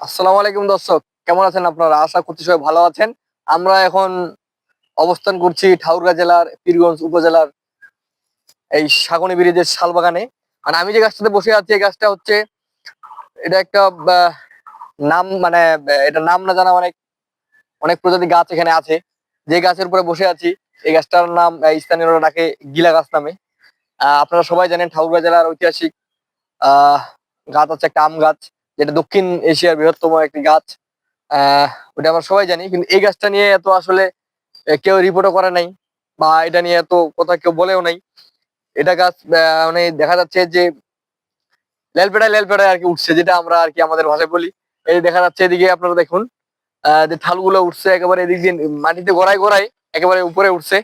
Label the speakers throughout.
Speaker 1: আসসালামু আলাইকুম দর্শক কেমন আছেন আপনারা? আশা করছি সবাই ভালো আছেন। আমরা এখন অবস্থান করছি ঠাউরগা জেলার পীরগঞ্জ উপজেলার এই সাগনি ব্রিজের শালবাগানে। মানে আমি যে গাছটাতে বসে আছি এই গাছটা হচ্ছে এটা একটা নাম মানে এটা নাম না জানা অনেক অনেক প্রজাতি গাছ এখানে আছে। যে গাছের উপরে বসে আছি এই গাছটার নাম আহ, স্থানীয়রা ডাকে গিলা গাছ নামে। আপনারা সবাই জানেন ঠাকুরগাঁ জেলার ঐতিহাসিক আহ গাছ আছে একটা আম গাছ। যেটা দক্ষিণ এশিয়ার বৃহত্তম একটি গাছ, আহ, ওটা আমরা সবাই জানি, কিন্তু এই গাছটা নিয়ে এত আসলে কেউ রিপোর্টও করে নাই, বা এটা নিয়ে এত কথা কেউ বলেও নাই। এটা গাছ মানে দেখা যাচ্ছে যে লেলপেটায় লেলপেটায় আর কি উঠছে, যেটা আমরা আর কি আমাদের ভাষায় বলি। এই দেখা যাচ্ছে এদিকে আপনারা দেখুন যে ঠালগুলো উঠছে একেবারে এদিক দিয়ে মাটিতে গড়াই গড়াই একেবারে উপরে উঠছে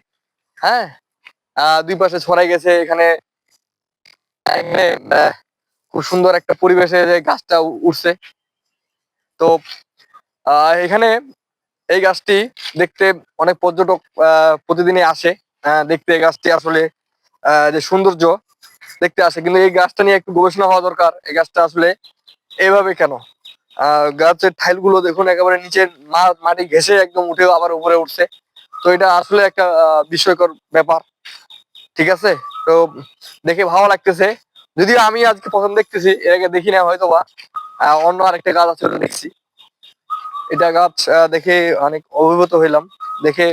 Speaker 1: হ্যাঁ? দুই পাশে ছড়াই গেছে এখানে খুব সুন্দর একটা পরিবেশে যে গাছটা উঠছে তো এখানে এই গাছটি দেখতে অনেক পর্যটক প্রতিদিনই আসে। দেখতে এই গাছটি আসলে যে সৌন্দর্য দেখতে আসে। কিন্তু এই গাছটা নিয়ে একটু গবেষণা হওয়া দরকার। এই গাছটা আসলে এইভাবে কেন? গাছের ঠাইলগুলো দেখুন, একেবারে নিচের মাটি ঘেসে একদম উঠে আবার উপরে উঠছে। তো এটা আসলে একটা বিস্ময়কর ব্যাপার। ঠিক আছে? তো দেখে ভালো লাগতেছে। যদিও আমি আজকে প্রথম দেখতেছি, এর আগে দেখি না হয়তো বা অন্য আরেকটা গাছ আছে, ওটা দেখছি। এটা গাছ দেখে অনেক অভিভূত হইলাম। দেখে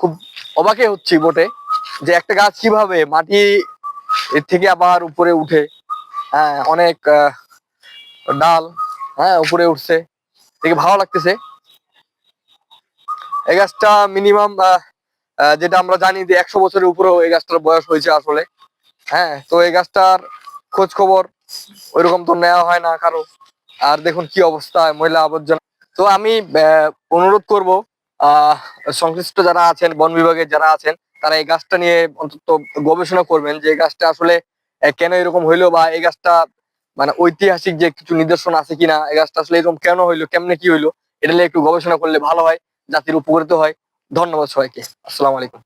Speaker 1: খুব অবাকে হচ্ছি বটে যে একটা গাছ কীভাবে মাটি এর থেকে আবার উপরে উঠে হ্যাঁ অনেক ডাল হ্যাঁ উপরে উঠছে। দেখে ভালো লাগতেছে। এই গাছটা মিনিমাম যেটা আমরা জানি যে একশো বছরের উপরেও এই গাছটার বয়স হয়েছে আসলে। হ্যাঁ তো এই গাছটার খোঁজ খবর ওইরকম তো নেওয়া হয় না কারও। আর দেখুন কি অবস্থা, মহিলা আবর্জনা। তো আমি অনুরোধ করব সংশ্লিষ্ট যারা আছেন, বন বিভাগের যারা আছেন, তারা এই গাছটা নিয়ে অন্তত গবেষণা করবেন যে গাছটা আসলে কেন এরকম হইল বা এই গাছটা মানে ঐতিহাসিক যে কিছু নিদর্শন আছে কিনা, এই গাছটা আসলে এরকম কেন হইল, কেমনে কি হইল, এটা নিয়ে একটু গবেষণা করলে ভালো হয়, জাতির উপকৃত হয়। ধন্যবাদ সবাইকে। আসসালামু আলাইকুম।